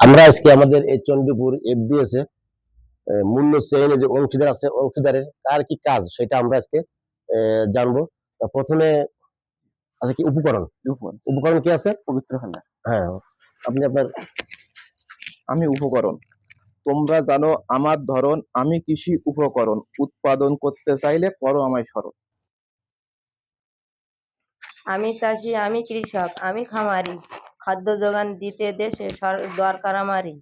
আমরা আজকে আমাদের এই চন্ডীপুর এফবিএস এ মূল্য চেইনে যে অংশীদার আছে অংশীদারের কার কি কাজ সেটা আমরা আজকে জানব। প্রথমে আছে কি উপকরণ? উপকরণ। কি আছে? পবিত্র হ্যাঁ আপনি আপনার আমি উপকরণ। তোমরা জানো আমার ধরন আমি কৃষি উপকরণ। উৎপাদন করতে চাইলে করো আমায় স্মরণ। আমি চাষি আমি কৃষক আমি খামারি। খাদ্য যোগান দিতে দেশে সর- দরকার আমারই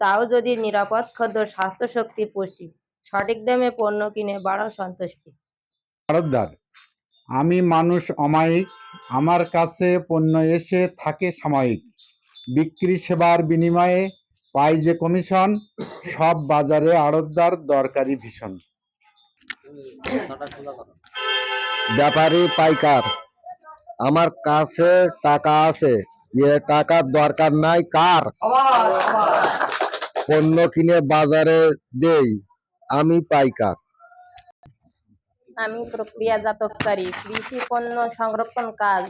চাও যদি নিরাপদ খাদ্য স্বাস্থ্য শক্তি পুষ্টি। সঠিক দামে পণ্য কিনে বাড়াও সন্তুষ্টি। আড়তদার আমি মানুষ অমায়িক। আমার কাছে পণ্য এসে থাকে সাময়িক। বিক্রি সেবার বিনিময়ে পাই যে কমিশন সব বাজারে আড়তদার দরকারি ভীষণ। ব্যাপারী পাইকার আমার কাছে টাকা আছে। এ টাকার দরকার নাই কার? পণ্য কিনে বাজারে দেই আমি পাইকার। আমি প্রক্রিয়াজাতকারী কৃষি পণ্য সংরক্ষণ কাজ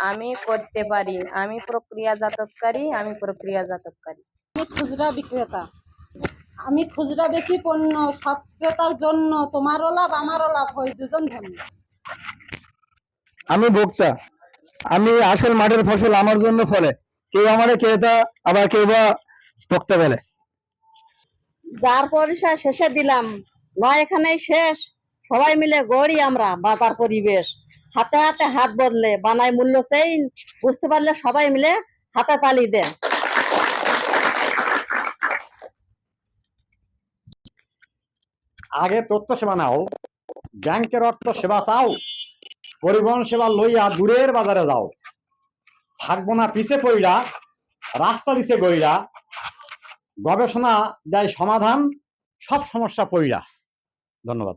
আমি করতে পারি। আমি প্রক্রিয়াজাতকারী আমি প্রক্রিয়াজাতকারী আমি খুচরা বিক্রেতা। আমি খুচরা বেশি পণ্য সব ক্রেতার জন্য তোমারও লাভ আমারও লাভ হয় দুজন ধন্য আমি ভোক্তা। আমি আসল মাঠের ফসল আমার জন্য ফলে। কেউ আমার ক্রেতা আবার কেউ বা ভোক্তা বলে। যার পয়সা শেষে দিলাম। নয় এখানেই শেষ। সবাই মিলে গড়ি আমরা বাজার পরিবেশ। হাতে হাতে হাত বদলে বানাই মূল্য চেইন। বুঝতে পারলে সবাই মিলে হাতে তালি দেন আগে তথ্য সেবা নাও ব্যাংকের অর্থ সেবা চাও। পরিবহন সেবা লইয়া দূরের বাজারে যাও। থাকব না, পিছে পইরা, রাস্তা দিছে গইরা, গবেষণা দেয় সমাধান, সব সমস্যা পইরা। ধন্যবাদ।